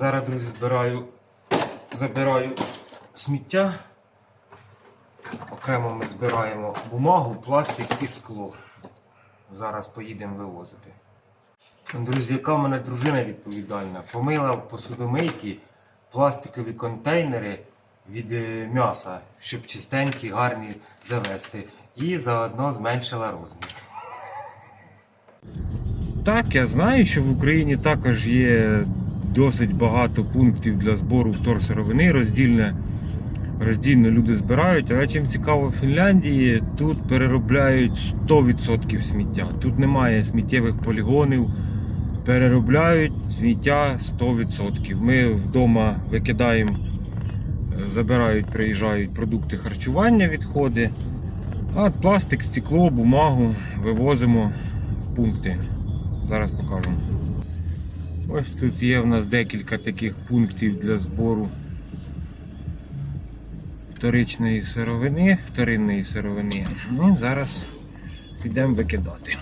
Зараз, друзі, збираю, забираю сміття. Окремо ми збираємо бумагу, пластик і скло. Зараз поїдемо вивозити. Друзі, яка в мене дружина відповідальна? Помила в посудомийки пластикові контейнери від е, м'яса, щоб чистенькі, гарні завести. І заодно зменшила розмір. Так, я знаю, що в Україні також є досить багато пунктів для збору вторсировини, роздільне. Роздільно люди збирають, але чим цікаво в Фінляндії, тут переробляють 100% сміття. Тут немає сміттєвих полігонів, переробляють сміття 100%. Ми вдома викидаємо, забирають, приїжджають продукти харчування, відходи, а пластик, стекло, бумагу вивозимо в пункти. Зараз покажемо. Ось тут є в нас декілька таких пунктів для збору вторичної сировини, вторинної сировини. Ну, зараз підемо викидати.